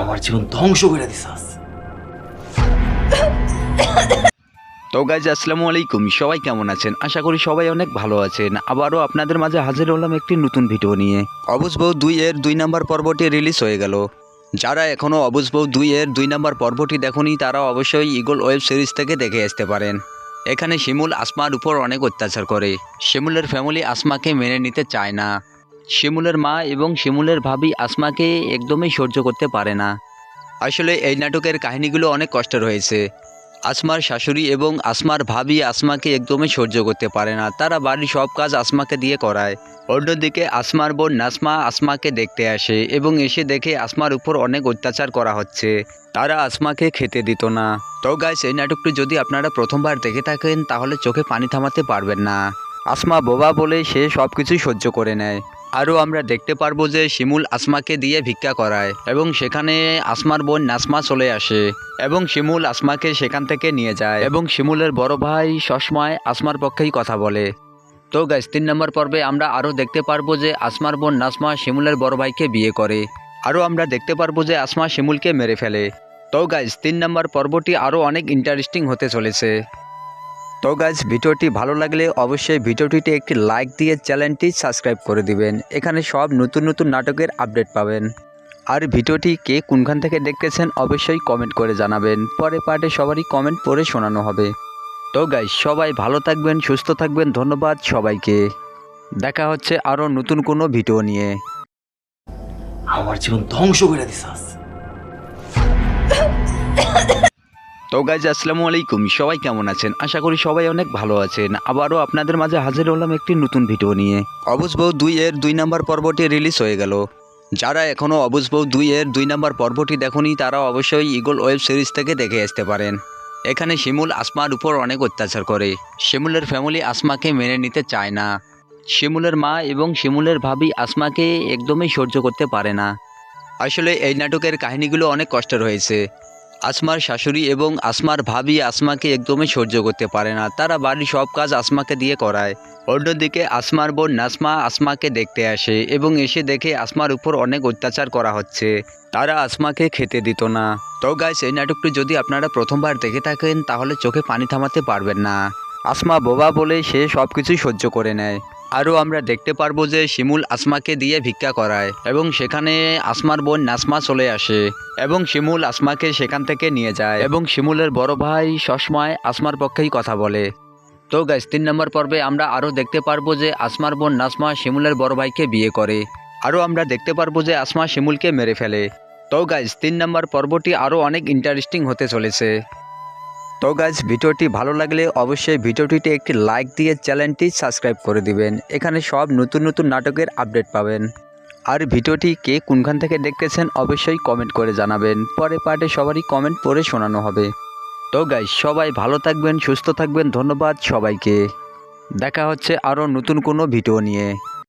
আমার জীবন ধ্বংস করে দিছাস তো গাইজ আসসালামু আলাইকুম। সবাই কেমন আছেন? আশা করি সবাই অনেক ভালো আছেন। আবারও আপনাদের মাঝে হাজির হলাম একটি নতুন ভিডিও নিয়ে। অবুজবউ দুই এর দুই নম্বর পর্বটি রিলিজ হয়ে গেল। যারা এখনও অবুজবউ দুই এর দুই নম্বর পর্বটি দেখনি, তারা অবশ্যই ইগল ওয়েব সিরিজ থেকে দেখে আসতে পারেন। এখানে শিমুল আসমার উপর অনেক অত্যাচার করে। শিমুলের ফ্যামিলি আসমাকে মেনে নিতে চায় না। শিমুলের মা এবং শিমুলের ভাবি আসমাকে একদমই সহ্য করতে পারে না। আসলে এই নাটকের কাহিনীগুলো অনেক কষ্টের হয়েছে। আসমার শাশুড়ি এবং আসমার ভাবি আসমাকে একদমই সহ্য করতে পারে না। তারা বাড়ির সব কাজ আসমাকে দিয়ে করায়। অন্যদিকে আসমার বোন নাসমা আসমাকে দেখতে আসে এবং এসে দেখে আসমার উপর অনেক অত্যাচার করা হচ্ছে। তারা আসমাকে খেতে দিত না। তো গাইস এই নাটকটি যদি আপনারা প্রথমবার দেখে থাকেন, তাহলে চোখে পানি থামাতে পারবেন না। আসমা বোবা বলে সে সব কিছুই সহ্য করে নেয়। আরও আমরা দেখতে পারব যে শিমুল আসমাকে দিয়ে ভিক্ষা করায় এবং সেখানে আসমার বোন নাসমা চলে আসে এবং শিমুল আসমাকে সেখান থেকে নিয়ে যায় এবং শিমুলের বড় ভাই সসময় আসমার পক্ষেই কথা বলে। তো গাইস তিন নম্বর পর্বে আমরা আরও দেখতে পারব যে আসমার বোন নাসমা শিমুলের বড় ভাইকে বিয়ে করে। আরও আমরা দেখতে পারব যে আসমা শিমুলকে মেরে ফেলে। তো গাইস তিন নম্বর পর্বটি আরও অনেক ইন্টারেস্টিং হতে চলেছে। তো গাইজ ভিডিওটি ভালো লাগলে অবশ্যই ভিডিওটিতে একটি লাইক দিয়ে চ্যানেলটি সাবস্ক্রাইব করে দিবেন। এখানে সব নতুন নতুন নাটকের আপডেট পাবেন। আর ভিডিওটি কে কোনখান থেকে দেখতেছেন অবশ্যই কমেন্ট করে জানাবেন। পরে পার্টে সবারই কমেন্ট পড়ে শোনানো হবে। তো গাইজ সবাই ভালো থাকবেন, সুস্থ থাকবেন, ধন্যবাদ সবাইকে। দেখা হচ্ছে আরও নতুন কোনো ভিডিও নিয়ে। আমার জীবন ধ্বংস করে দিছাস তো গাইজ আসসালামু আলাইকুম। সবাই কেমন আছেন? আশা করি সবাই অনেক ভালো আছেন। আবারও আপনাদের মাঝে হাজির হলাম একটি নতুন ভিডিও নিয়ে। অবুজবউ দুই এর দুই নম্বর পর্বটি রিলিজ হয়ে গেল। যারা এখনও অবুজবউ দুই এর দুই নম্বর পর্বটি দেখনি, তারা অবশ্যই ইগল ওয়েব সিরিজ থেকে দেখে আসতে পারেন। এখানে শিমুল আসমার উপর অনেক অত্যাচার করে। শিমুলের ফ্যামিলি আসমাকে মেনে নিতে চায় না। শিমুলের মা এবং শিমুলের ভাবি আসমাকে একদমই সহ্য করতে পারে না। আসলে এই নাটকের কাহিনীগুলো অনেক কষ্টের হয়েছে। আসমার শাশুড়ি এবং আসমার ভাবি আসমাকে একদমই সহ্য করতে পারে না। তারা বাড়ির সব কাজ আসমাকে দিয়ে করায়। অন্যদিকে আসমার বোন নাসমা আসমাকে দেখতে আসে এবং এসে দেখে আসমার উপর অনেক অত্যাচার করা হচ্ছে। তারা আসমাকে খেতে দিত না। তো গাইস এই নাটকটি যদি আপনারা প্রথমবার দেখে থাকেন, তাহলে চোখে পানি থামাতে পারবেন না। আসমা বোবা বলে সে সব কিছুই সহ্য করে নেয়। আরও আমরা দেখতে পারব যে শিমুল আসমাকে দিয়ে ভিক্ষা করায় এবং সেখানে আসমার বোন নাসমা চলে আসে এবং শিমুল আসমাকে সেখান থেকে নিয়ে যায় এবং শিমুলের বড় ভাই সসময় আসমার পক্ষেই কথা বলে। তো গাইস তিন নম্বর পর্বে আমরা আরও দেখতে পারব যে আসমার বোন নাসমা শিমুলের বড় ভাইকে বিয়ে করে। আরও আমরা দেখতে পারব যে আসমা শিমুলকে মেরে ফেলে। তো গাইস তিন নম্বর পর্বটি আরও অনেক ইন্টারেস্টিং হতে চলেছে। তো গাইজ ভিডিওটি ভালো লাগলে অবশ্যই ভিডিওটিতে একটি লাইক দিয়ে চ্যানেলটি সাবস্ক্রাইব করে দিবেন। এখানে সব নতুন নতুন নাটকের আপডেট পাবেন। আর ভিডিওটি কে কোনখান থেকে দেখতেছেন অবশ্যই কমেন্ট করে জানাবেন। পরে পার্টে সবারই কমেন্ট পড়ে শোনানো হবে। তো গাইজ সবাই ভালো থাকবেন, সুস্থ থাকবেন, ধন্যবাদ সবাইকে। দেখা হচ্ছে আরও নতুন কোনো ভিডিও নিয়ে।